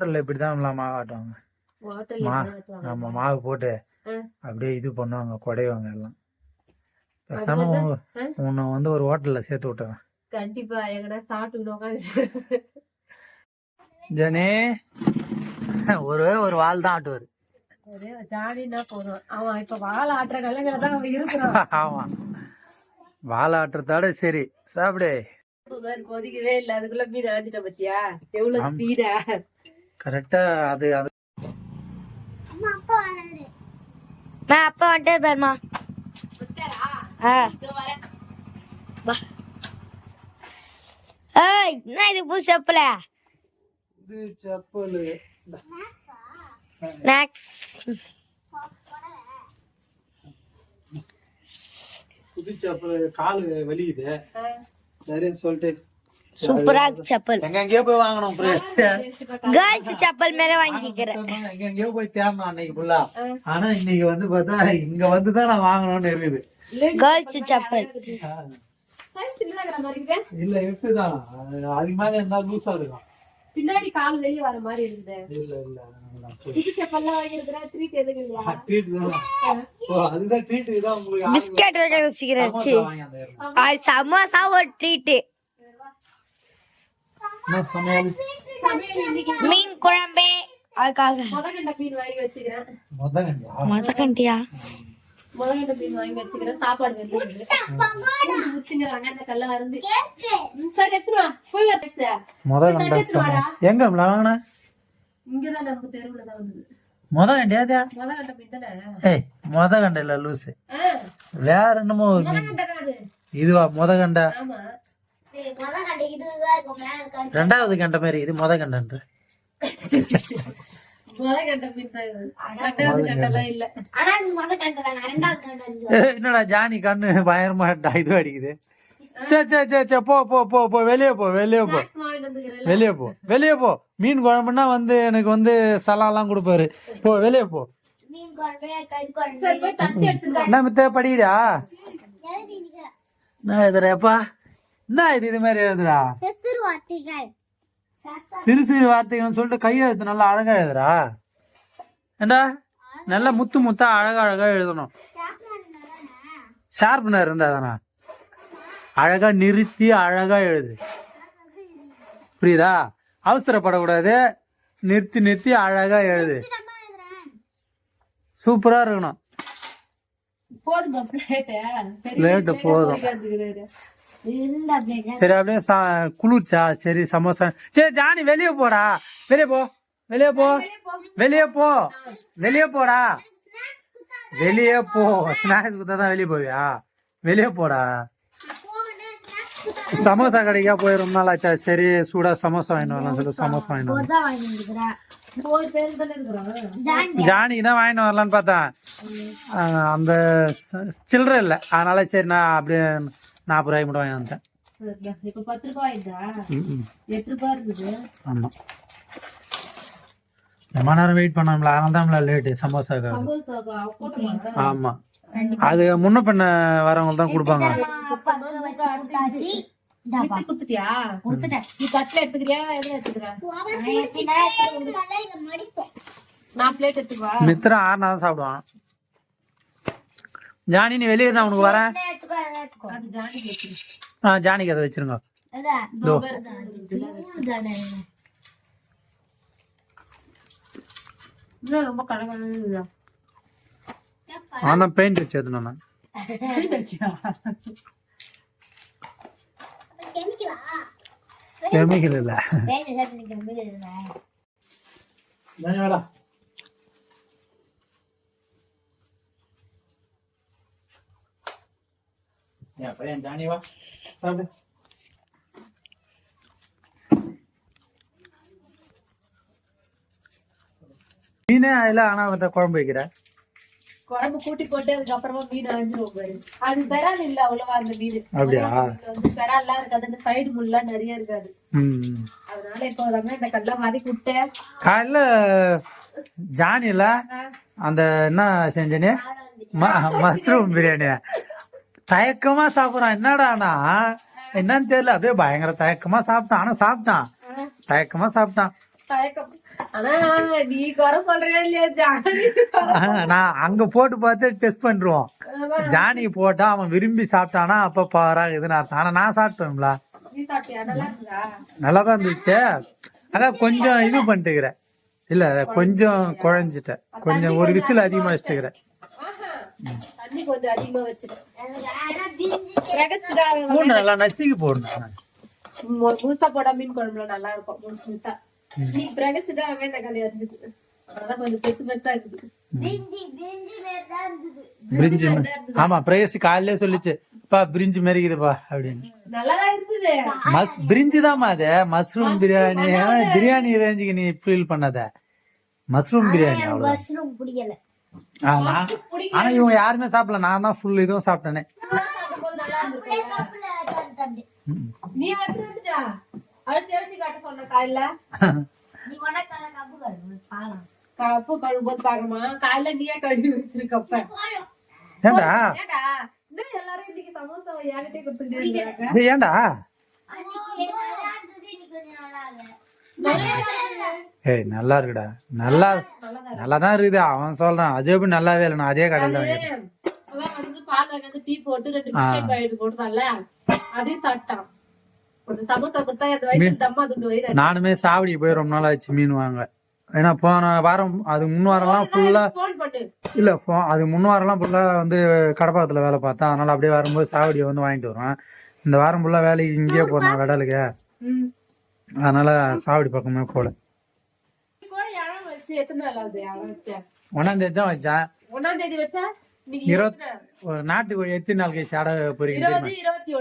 ஹோட்டலில் இப்படி தான் எல்லாம் ஆட்டுவாங்க. மா. நம்ம மாவு போட்டு. அப்படியே இது பண்ணுவாங்க குடைவாங்க எல்லாம். பேசாம? உன்னை வந்து ஒரு ஹோட்டலில் சேர்த்து விட்டுறேன். கண்டிப்பா எங்கடா சாப்பிட்டு ஜனே ஒரே ஒரு வால் தான் ஆட்டுவார். ஒரே ஜாலின்னா போதும். இப்ப வாழை ஆட்டுற நிலைமையில தான் ஆமா. வால் ஆட்டுறதோட சரி சாப்பிடு. கொதிக்கவே இல்ல. அதுக்குள்ள மீன் ஆஞ்சிட்ட பத்தியா? எவ்வளவு. ஸ்பீடா கரெக்டா அது அது. நான் அப்பா வந்துட்டே பாருமா ஏய் என்ன இது புது செப்பல? இது செப்பல். ஸ்நாக்ஸ் புது செப்பல். காலு வலிக்குது. சரின்னு சொல்லிட்டு சூப்பரா இருக்கு செப்பல். எங்க எங்கேயோ போய் வாங்கணும் கேர்ள்ஸ் செப்பல் மேல வாங்கிக்கிறேன். எங்க எங்கேயோ போய் தேடணும் அன்னைக்கு ஃபுல்லா ஆனா இன்னைக்கு வந்து பார்த்தா இங்க வந்து தான் நான் வாங்கணும்னு இருக்குது. கேர்ள்ஸ் செப்பல். இல்ல அதுக்கு மேல இருந்தா லூசா இருக்கும். பின்னாடி கால் வெளியே வர மாதிரி இருக்குது. இல்ல இல்ல செப்பல்லாம் வாங்கியிருக்கிறா த்ரீட் எதுக்கு இல்லையா? ட்ரீட் தான். ஓ அதுதான் ட்ரீட் இதான் உங்களுக்கு பிஸ்கட் வேற வச்சுக்கிறேன் சமோசா. அது ஒரு ட்ரீட்டு என்ன சமையல். மீன் குழம்பு. அதுக்காக. முதகண்ட மீன் வாங்கி வச்சுக்கிறேன். மொதங்கண்டியா மதக்கண்டியா முதகண்ட மீன் வாங்கி வச்சுக்கிறேன். சாப்பாடு வெந்து முடிச்சுங்கிறாங்க அந்த கல்ல அருந்து ம், சரி எடுத்துருவா போய் எடுத்து மொதகண்ட சமையல். எங்க வாங்கின? இங்கதான் நம்ம தெருவுல தான் வந்தது. மீன் தானே? ஏய் மொதகண்ட இல்ல லூசு. ஆ, வேற என்னமோ இதுவா மொதகண்ட? ஆமா. ரெண்டாவது கண்ட மாதிரி இது இல்ல. ஏய், என்னடா ஜானி கண்ணு பயங்கரமா இது அடிக்குது. சே சே சே சே போ போ போ போ வெளியே போ வெளியே போ. வெளியே போ வெளியே போ. மீன் குழம்புனா வந்து எனக்கு வந்து சலாலாம் கொடுப்பாரு. போ வெளியே போ. என்ன மித்த படிக்கிறா என்ன எழுதுறப்பா என்ன இது இது மாதிரி எழுதுறா. சிறு சிறு வார்த்தைகள்னு சொல்லிட்டு கையெழுத்து நல்லா அழகா எழுதுறா. ஏண்டா? நல்லா முத்து முத்தா அழகா அழகா எழுதணும். ஷார்ப்னர் இருந்தா தானா? அழகா நிறுத்தி அழகா எழுது. புரியுதா? அவசரப்படக்கூடாது. நிறுத்தி நிறுத்தி அழகா எழுது. சூப்பரா இருக்கணும். போதுமா போதும். சரி அப்படியே சா- குளிர்ச்சா சரி சமோசா. சரி ஜானி வெளியே போடா. வெளியே போ. வெளியே போ. வெளியே போ. வெளியே போடா. வெளியே போ. ஸ்நாக்ஸ் குத்தா தான் வெளியே போவியா? வெளியே போடா. சமோசா கடைக்கா போய் ரொம்ப நாள் ஆச்சா? சரி சூடா சமோசா வாங்கிட்டு வரலாம் சொல்லி சமோசா வாங்கிட்டு வரலாம் ஜானிக்கு தான் வாங்கிட்டு வரலான்னு பார்த்தேன். அந்த சில்லறை இல்லை. அதனால சரி நான் அப்படியே நாற்பது ரூபாய்க்கு மட்டும் வாங்கி வந்துட்டேன். இப்ப பத்து ரூபாய் ஆயிடுதா ம், ம். எட்டு ரூபாய் இருக்குது. ஆமாம் ரொம்ப நேரம் வெயிட் பண்ணோம்ல அதனால தான் லேட்டு சமோசாக்கு சமோசா போட்டுமா ஆமா. அது முன்ன பின்ன வரவங்க தான் கொடுப்பாங்க. மித்திரம் ஆறுனா தான் சாப்பிடுவான். ஜானி நீ வெளியே நான் உனக்கு வரேன். அது ஆ ஜானிக்கு அதை வச்சிருங்க. ரொம்ப பெயிண்ட் வச்சு எதுனா நான் கெமிக்கல்? இல்லை. பையன் ஜானி வா சாப்பிடு மீனே அதில் ஆனால் வந்து குழம்பு வைக்கிற குழம்பு கூட்டி போட்டு அதுக்கப்புறமா மீன் அழிஞ்சிரும் பாரு அது பெறால் இல்ல அவ்வளவா அந்த மீன் அப்படியா? வந்து பெறால்லாம் இருக்காது அந்த சைடு முள்ளா நிறைய இருக்காது ம் அதனால இப்போ வந்து இந்த கல்லாம் வதக்கி விட்டேன் காலைல ஜானில அந்த என்ன செஞ்சனே மஷ்ரூம் பிரியாணி தயக்கமா சாப்பிட்றான். என்னடானா என்னன்னு தெரியல. அப்படியே பயங்கர தயக்கமா சாப்பிட்டான். ஆனா சாப்பிட்டான். தயக்கமா சாப்பிட்டான். நான் அங்க போட்டு பார்த்து டெஸ்ட் பண்றோம் ஜானி போட்டா அவன் விரும்பி சாப்பிட்டானா அப்ப பாரா இதுன்னு அர்த்தம். ஆனா நான் சாப்பிட்டேன்ல. நல்லா தான் இருந்துச்சு. அதான் கொஞ்சம் இது பண்ணிட்டுக்கிறேன். இல்ல கொஞ்சம் குழஞ்சிட்டேன் கொஞ்சம் ஒரு விசில் அதிகமா வச்சுட்டுக்கிறேன். தண்ணி கொஞ்சம் அதிகமா வச்சிருக்கேன் பிரகஸ்டா பூண்டு நல்லா நசுக்கி போடணும். முழுசா போட்டா மீன் குழம்புல நல்லா இருக்கும். முழுசு. முழுசா நீ பிரகஸ்டா வெங்காயம் தக்காளி இருந்துச்சு அதெல்லாம் கொஞ்சம் பெருசு பெருசா இருக்குது. பிரிஞ்சு ஆமா பிரேசி காலையிலே சொல்லிச்சு பா பிரிஞ்சு மெரிக்குதுப்பா அப்படின்னு. நல்லாதான் இருந்தது மஸ் பிரிஞ்சு தான்மா அது. மஷ்ரூம் பிரியாணி பிரியாணி ரேஞ்சுக்கு நீ ஃபீல் பண்ணாத. மஷ்ரூம் பிரியாணி அவ்வளவு மஷ்ரூம் பிடிக்கல. ஆனா இவங்க யாருமே சாப்பிடல. நான் தான் ஃபுல் இதுவும் சாப்பிட்டேனே. கப்பு பாக்கணுமா நீயே கழுவி வச்சிருக்கப்ப. ஏண்டா? எல்லாரும் இன்னைக்கு சமோசா என்கிட்டே ஏண்டா? ஏய் நல்லா இருக்குடா. நல்லா நல்லா தான் இருக்குது. அவன் சொல்றான் அது எப்படி நல்லாவே இல்லை நான் அதே கடையில் தான் பால் வாங்கி டீ போட்டு ரெண்டு பிஸ்கெட் பாக்கெட் போட்டுதான்ல சாப்பிட்டான் நானுமே சாவடி போய் ரொம்ப நாள் ஆச்சு மீன் வாங்க. ஏன்னா போன வாரம் அது முன் வாரம்லாம் ஃபுல்லா இல்ல போ அது முன் வாரம்லாம் ஃபுல்லா வந்து கடப்பாக்கத்துல வேலை பார்த்தேன் அதனால அப்படியே வரும்போது சாவடியை வந்து வாங்கிட்டு வருவேன். இந்த வாரம் ஃபுல்லா வேலைக்கு இங்கேயே போனேன் விடலுக்கு. ம். அதனால சாவடி பக்கமே போல. கோழி அழகு வச்சு? எத்தனை நாள் ஆகுது அழகு வச்சு ஒன்னாம் தேதி தான் வச்சேன் ஒன்னாம் தேதி வச்சா ஒரு நாட்டுக்கோழி எத்தனை நாள் கழிச்சு அடை பொறிக்க இருபது இருபத்தி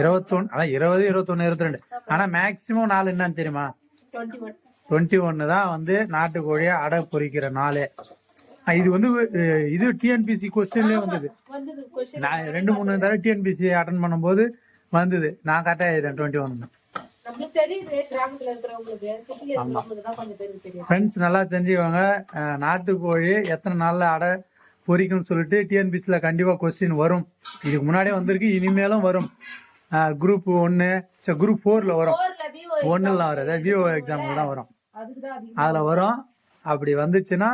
இருபத்தொன்னு அதான் இருபது இருபத்தொன்னு இருபத்தி ரெண்டு ஆனா மேக்சிமம் நாள் என்னன்னு தெரியுமா? டுவெண்ட்டி ஒன் டுவெண்ட்டி ஒன்னு தான் வந்து நாட்டுக்கோழியை அடை பொறிக்கிற நாளே. இது வந்து இது டிஎன்பிசி கொஸ்டின்லயே வந்தது. நான் ரெண்டு மூணு தடவை டிஎன்பிசி அட்டன் பண்ணும்போது வந்தது. நான் கரெக்டாக டுவெண்ட்டி ஒன் நம்மளுக்கு தெரியுது கிராமத்துல இருக்கிறவங்களுக்கு. சிட்டில இருக்கிறவங்களுக்கு தான் கொஞ்சம் பேருக்கு தெரியும். ஃப்ரெண்ட்ஸ் நல்லா தெரிஞ்சுக்கோங்க. நாட்டுக்கோழி எத்தனை நாளில் அடை பொரிக்கும்னு சொல்லிட்டு டிஎன்பிசியில் கண்டிப்பாக கொஸ்டின் வரும். இதுக்கு முன்னாடியே வந்திருக்கு இனிமேலும் வரும். குரூப் ஒன்று சரி குரூப் ஃபோரில் வரும். ஒன்றுலாம் வராது. விஓ எக்ஸாமுக்கு தான் வரும். அதில் வரும். அப்படி வந்துச்சுன்னா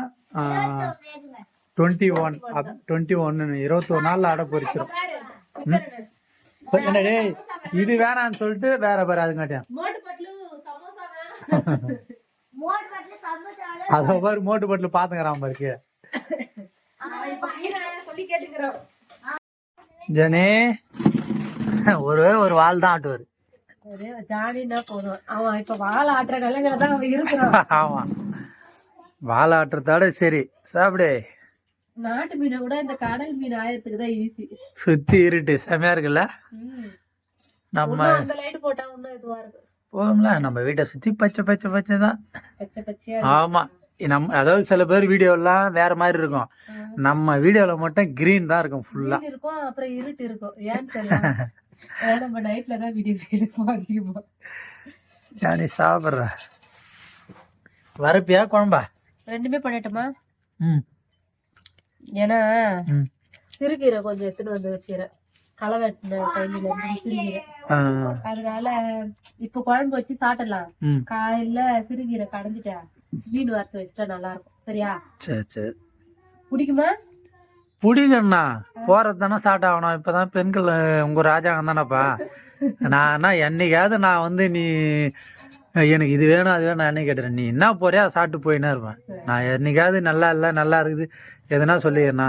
டுவெண்ட்டி ஒன் அப் டுவெண்ட்டி ஒன்று இருபத்தொரு நாளில் அடை என்ன? என்ன டேய் இது வேணான்னு சொல்லிட்டு வேற சமோசா தான். அதை பாரு மோட்டு பட்டில் பார்த்துக்கிறான் பாருக்கு நான் இப்ப மீனா சொல்லி கேட்டுக்கிறோம் ஜனே ஒரு ஒரு வால் தான் ஆட்டுவார். ஒரே ஜாலின்னா போதும். அவன் இப்ப வாழை ஆட்டுற நிலைமையில தான் அவன் இருக்கிறான். ஆமா. வால் ஆட்டுறதோட சரி. சாப்பிடு. நாட்டு மீனை விட இந்த கடல் மீன் ஆயத்துக்கு தான் ஈஸி சுத்தி இருட்டு. செமையா இருக்குல்ல? நம்ம அந்த லைட் போட்டா இன்னும் இதுவா இருக்கு. போகும்ல நம்ம வீட்டை சுத்தி பச்சை பச்சை பச்சை தான் பச்சை பச்சையா ஆமா. நம்ம அதாவது சில பேர் வீடியோ எல்லாம் வேற மாதிரி இருக்கும். நம்ம வீடியோல மட்டும் கிரீன் தான் இருக்கும் ஃபுல்லா இருக்கும் அப்புறம் இருட்டு இருக்கும். ஏன்னு தெரியல. நம்ம நைட்ல தான் வீடியோ எடுப்போம் அதிகமா. ஜானி சாப்பிட்ற. வரப்பியா குழம்பா? ரெண்டுமே பண்ணிட்டோமா? ம். ஏன்னா சிறுகீரை கொஞ்சம் எடுத்துன்னு வந்து வச்சுக்கிறேன் களை வெட்டின கையில சிறுகீரை அதனால இப்ப குழம்பு வச்சு சாப்பிடலாம். காலையில சிறுகீரை கடைஞ்சிட்டேன். மீன் வறுத்து வச்சுட்டா நல்லா இருக்கும் சரியா? சரி சரி. பிடிக்குமா? பிடிக்கண்ணா போறது தானே ஸ்டார்ட் ஆகணும். இப்பதான் பெண்கள் உங்க ராஜாங்கம் தானேப்பா. நான் என்னைக்காவது நான் வந்து நீ எனக்கு இது வேணும் அது வேணும் நான் என்ன கேட்டுறேன் நீ என்ன போறியா சாப்பிட்டு போயினே இருப்பேன் நான் என்னைக்காவது நல்லா இல்லை நல்லா இருக்குது. எதுனா சொல்லிடுறேண்ணா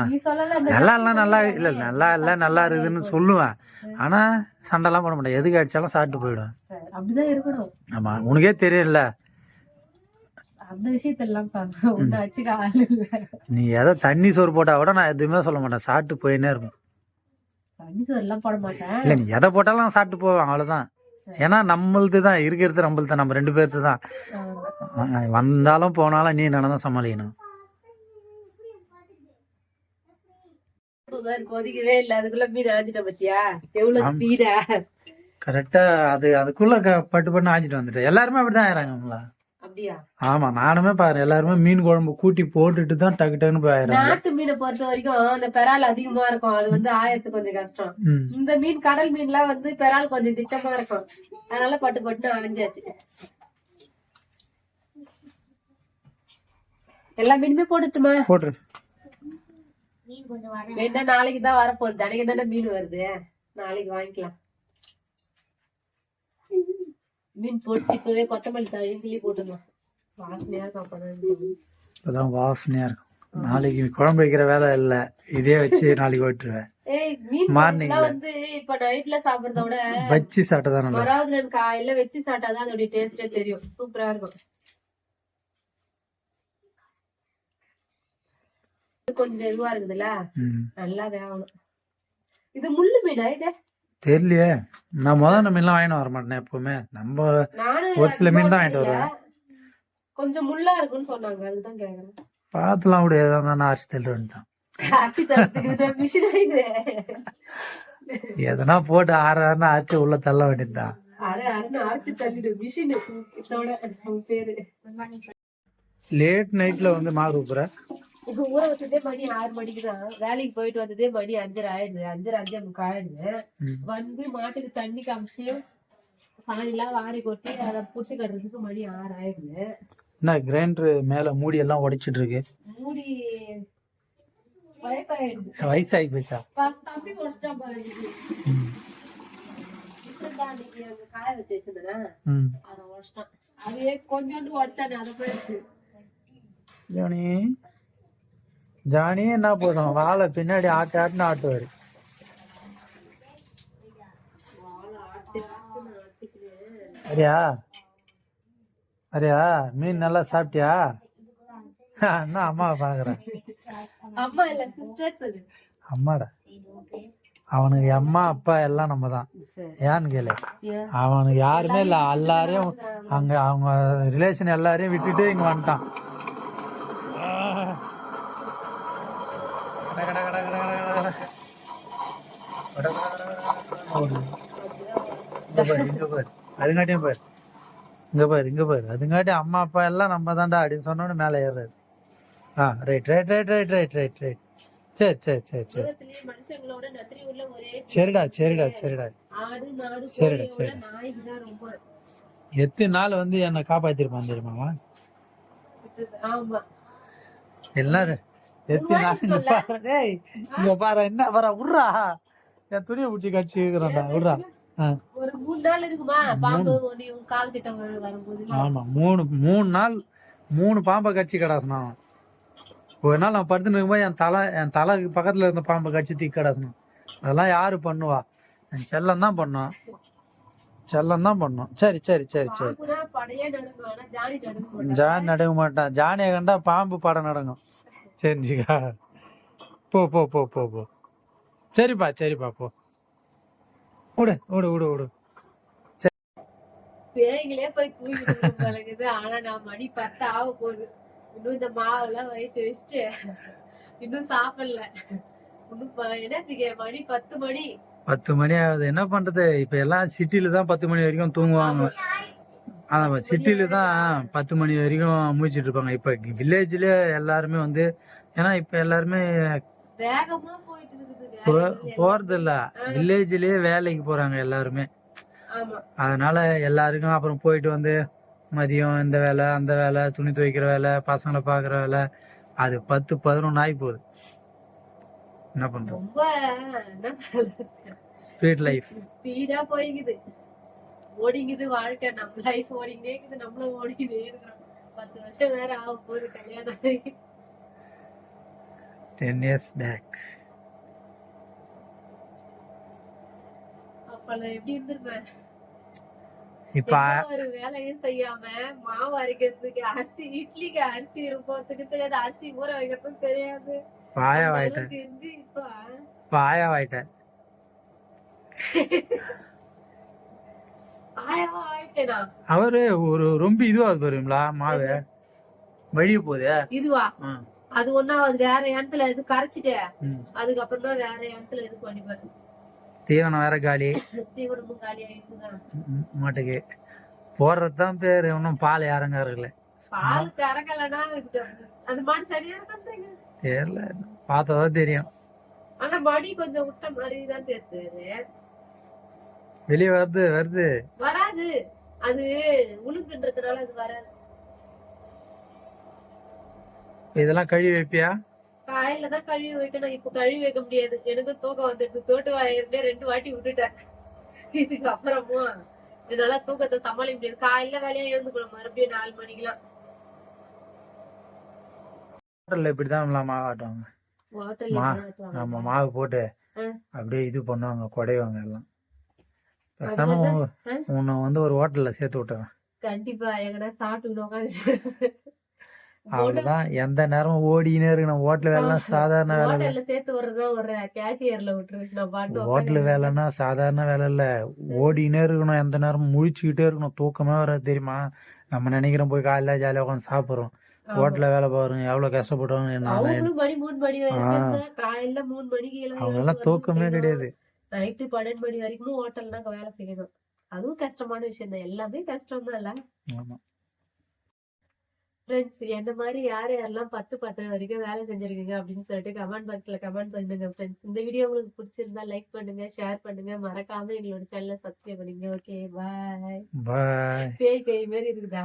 நல்லா இல்லை நல்லா இல்லை நல்லா இல்லை நல்லா இருக்குதுன்னு சொல்லுவேன். ஆனா சண்டைலாம் பண்ண மாட்டேன். எதுக்கு அடிச்சாலும் சாப்பிட்டு போயிடுவேன். சரி, அப்படிதான் இருக்கணும். ஆமா உனக்கே இல்ல. நீ ஏதோ தண்ணி சோறு போட்டா கூட நான் எதுவுமே சொல்ல மாட்டேன். சாப்பிட்டு போயினே இருப்பேன். போட இல்லை நீ எதை போட்டாலும் சாப்பிட்டு போவேன் அவ்வளோதான் ஏன்னா நம்மளது தான் இருக்கிறது நம்மளது தான் நம்ம ரெண்டு பேர்த்து தான். வந்தாலும் போனாலும் நீ நான் தான் சமாளிக்கணும். உப்பு வேற கொதிக்கவே இல்ல. அதுக்குள்ள மீன் ஆஞ்சிட்ட பத்தியா? எவ்வளவு ஸ்பீடா கரெக்டா அது அதுக்குள்ள க- பட்டு பட்டு ஆஞ்சிட்டு வந்துட்டேன் எல்லாருமே அப்படிதான் அப்படியா ஆமா நானுமே பாரு எல்லாருமே மீன் குழம்பு கூட்டி போட்டுட்டு தான் டக்கு டக்குன்னு போய் ஆயிடுறாங்க. நாட்டு மீனை பொறுத்த வரைக்கும் அந்த பெறால் அதிகமா இருக்கும். அது வந்து ஆயத்து கொஞ்சம் கஷ்டம். இந்த மீன் கடல் மீன்லாம் வந்து பெறால் கொஞ்சம் திட்டமா இருக்கும். அதனால பட்டு பட்டு அலைஞ்சாச்சு எல்லா மீனுமே போட்டுட்டுமா போட்டுரு. மீன் நாளைக்கு தான் வரப்போகுது. தனிக்கு தானே மீன் வருது. நாளைக்கு வாங்கிக்கலாம். மீன் போட்டு இப்பவே கொத்தமல்லி தழி போட்டுடலாம் வாசனையா இருக்கும் அப்பதான் இப்பதான் வாசனையா இருக்கும். நாளைக்கு குழம்பு வைக்கிற வேலை இல்ல. இதே வச்சு நாளைக்கு ஓட்டுருவேன் குழம்புலாம் வந்து இப்ப நைட்ல சாப்பிடுறத விட வச்சு சாப்பிட்டதான் நல்லா மறாவது ரெண்டு காலையில வச்சு சாப்பிட்டாதான் அதோட டேஸ்டே தெரியும். சூப்பரா இருக்கும். இது கொஞ்சம் இதுவா இருக்குதுல்ல. நல்லா வேகணும். இது முள்ளு மீனா இது? தெரியலையே. நான் முதல்ல மீன்லாம் வாங்கிட்டு வர மாட்டேன் எப்பவுமே. நம்ம ஒரு சில மீன் தான் வாங்கிட்டு செய்யல. கொஞ்சம் முள்ளா இருக்குன்னு சொன்னாங்க. அதுதான் கேக்குறேன். பார்த்துலாம் கூட ஏதோ நான் அரிசி இது எதனா போட்டு ஆறாருன்னா அரிசி உள்ள தள்ள வேண்டியதுதான். அரைச்சு லேட் நைட்ல வந்து ஊப்புற இப்ப ஊற வச்சதே மணி ஆறு மணிக்கு தான் வேலைக்கு போயிட்டு வந்ததே மணி அஞ்சரை ஆயிடுது. அஞ்சரை அஞ்சே முக்கா ஆயிடுது. வந்து மாட்டுக்கு தண்ணி காமிச்சு சாணிலாம் வாரி கொட்டி அதை பூச்சி கட்டுறதுக்கு மணி ஆறு ஆயிடுது. என்ன கிரைண்டர் மேல மூடி எல்லாம் உடைச்சிட்டு இருக்கு மூடி வயசாயிடுது. வயசாகி போச்சா? தம்பி முடிச்சிட்டா பாருங்க காய வச்சு வச்சிருந்தேன்? ம். அதை உடச்சிட்டான். அதுவே கொஞ்சோண்டு உடச்சானே அதை போயிருக்கு ஜானி ஜானி என்ன போதும் வாழை பின்னாடி ஆட்டு ஆட்டுன்னு ஆட்டுவாரு. அரியா? அரியா மீன் நல்லா சாப்பிட்டியா? என்ன அம்மா பாக்குறேன் அம்மாடா. அவனுக்கு அம்மா அப்பா எல்லாம் நம்ம தான் ஏன்னு கேளு? அவனுக்கு யாருமே இல்ல எல்லாரையும் அங்க அவங்க ரிலேஷன் எல்லாரையும் விட்டுட்டு இங்க வந்துட்டான். இங்க பாரு இங்க பாரு. அதுங்காட்டியும் பாரு. இங்க பாரு இங்க பாரு. அதுங்காட்டி அம்மா அப்பா எல்லாம் நம்ம தான்டா அப்படின்னு சொன்னோன்னு மேலே ஏறாரு ஆ right right right right right right right சரி சரி சரி சரி. சரிடா சரிடா சரிடா. சரிடா, ரொம்ப. எத்தனை நாள் வந்து என்னை காப்பாத்திருப்பான் தெரியுமாமா எல்லாரும் எத்தனை நாள் இங்க பாரு என்ன பாரு விட்றா என் துணியை பிடிச்சி கட்சி இருக்கிறான்டா விட்றா. ஒரு மூணு நாள் இருக்குமா? பாம்பு ஒண்ணு உன் கால் கிட்ட வ- வரும்போது ஆமா மூணு மூணு நாள் மூணு பாம்பை கட்சி கடாசனான் அவன். ஒரு நாள் நான் படுத்துன்னு இருக்கும்போது என் தலை என் தலை பக்கத்துல இருந்த பாம்பை கட்சி தூக்கி கடாசனான் அதெல்லாம் யாரு பண்ணுவா? என் செல்லம் தான் பண்ணோம் செல்லம் தான் பண்ணோம் சரி சரி சரி சரி. ஜான் நடுங்க மாட்டான். ஜானியை கண்டா பாம்பு படம் நடங்கும் தெரிஞ்சுக்கா? போ போ போ போ போ. சரிப்பா சரிப்பா போ. விடு விடு விடு விடு பேய்களே போய் தூங்கிட்டு பழகுது. ஆனா நான் மணி பத்து ஆக போகுது. இன்னும் இந்த மாவெல்லாம் வயிற்று வச்சுட்டு இன்னும் சாப்பிடல. இன்னும் மணி பத்து மணி? பத்து மணி ஆகுது. என்ன பண்றது? இப்ப எல்லாம் சிட்டில தான் பத்து மணி வரைக்கும் தூங்குவாங்க. அதான் சிட்டில தான் பத்து மணி வரைக்கும் மூச்சிட்டு இருப்பாங்க. இப்ப வில்லேஜ்ல எல்லாருமே வந்து ஏன்னா இப்ப எல்லாருமே போறது இல்ல வில்லேஜ்லயே வேலைக்கு போறாங்க எல்லாருமே. அதனால எல்லாருக்கும் அப்புறம் போயிட்டு வந்து மதியம் இந்த வேலை அந்த வேலை துணி துவைக்கிற வேலை பசங்களை பார்க்குற வேலை அது பத்து பதினொன்று ஆகி போகுது. என்ன பண்றோம் ஸ்பீட் லைஃப் ஸ்பீடா போய்க்குது. ஓடிங்குது வாழ்க்கை. நம்ம லைஃப் ஓடிக்கிட்டே இருக்குது. நம்மளும் ஓடிக்கிட்டே இருக்கிறோம். பத்து வருஷம் வேற ஆக போகுது. கல்யாணம். டென் இயர்ஸ் பேக் இப்போ வேலையும் செய்யாம மாவு அரைக்கிறதுக்கு அரிசி இட்லிக்கு அரிசி போறதுக்கு தெரியாது. அரிசி ஊற வைக்கிறதுக்கு தெரியாது. பாயாவாயிட்டேன் பாயாவாயிட்டேன் அவரு ஒரு ரொம்ப இதுவாகுது பாருங்களா மாவு. வழிய போகுது. இதுவா? அது ஒன்னாவது வேற இடத்துல இது கரைச்சிட்டு. அதுக்கப்புறம் தான் வேற இடத்துல இது பண்ணிப்பாரு தீவனம் வேற காலி. தீவனமும் காலி மாட்டுக்கு. போடுறது தான் பேர். இன்னும் பால் இறங்காருல்ல பால் கறக்கலன்னா அந்த மாடு சரியா பண்றீங்க? தெரியல. பார்த்ததான் தெரியும். ஆனா மடி கொஞ்சம் விட்ட மாதிரி தான் தெரியுது. வெளியே வருது வருது. வராது. அது உளுந்துன்றதுனால அது வராது. இதெல்லாம் கழுவி வைப்பியா? காலையில தான் கழுவி வைக்கணும். இப்ப கழுவி வைக்க முடியாது. எனக்கு தூக்கம் வந்துட்டு தோட்டு வாயிருந்தே ரெண்டு வாட்டி விட்டுட்டேன். இதுக்கு அப்புறமா என்னால தூக்கத்தை சமாளிக்க முடியாது. காலையில வேலையா எழுந்துக்கணும். மறுபடியும் நாலு மணிக்கெல்லாம். ஹோட்டல்ல இப்படிதான் மாவு ஆட்டுவாங்க? நம்ம மாவு போட்டு. அப்படியே இது பண்ணுவாங்க குடைவாங்க எல்லாம். பேசாம? உன்னை வந்து ஒரு ஹோட்டல்ல சேர்த்து விட்டுறேன். கண்டிப்பா. எங்கடா சாப்பிட்டு அவ்வளவுதான். எந்த நேரமும் ஓடினே இருக்கணும். ஹோட்டல் வேலைலாம் சாதாரண வேலை சேர்த்து வர்றதா ஒரு கேஷியர்ல விட்டுரு நான் பாட்டு ஹோட்டல் வேலைன்னா சாதாரண வேலை இல்ல. ஓடினே இருக்கணும். எந்த நேரமும் முழிச்சுக்கிட்டே இருக்கணும். தூக்கமே வராது தெரியுமா? நம்ம நினைக்கிறோம் போய் காலையில ஜாலியா உட்காந்து சாப்பிடுறோம். ஹோட்டல்ல வேலை பாருங்க. எவ்வளவு மணிக்கு அவங்க எல்லாம் தூக்கமே கிடையாது. நைட்டு பன்னெண்டு மணி வரைக்கும் ஹோட்டல்ல தான் வேலை செய்யணும். அதுவும் கஷ்டமான விஷயம் தான். எல்லாமே கஷ்டம் தான் இல்ல ஆமா. ஃப்ரெண்ட்ஸ் என்ன மாதிரி யார் யாரெல்லாம் பத்து பத்து வரைக்கும் வேலை செஞ்சிருக்கீங்க அப்படின்னு சொல்லிட்டு கமெண்ட் பாக்ஸ்ல கமெண்ட் பண்ணுங்க ஃப்ரெண்ட்ஸ் இந்த வீடியோ உங்களுக்கு பிடிச்சிருந்தா லைக் பண்ணுங்க ஷேர் பண்ணுங்க. மறக்காம எங்களோட சேனலை சப்ஸ்கிரைப் பண்ணுங்க ஓகே பாய் பாய் பேய் கை மாதிரி இருக்குதா?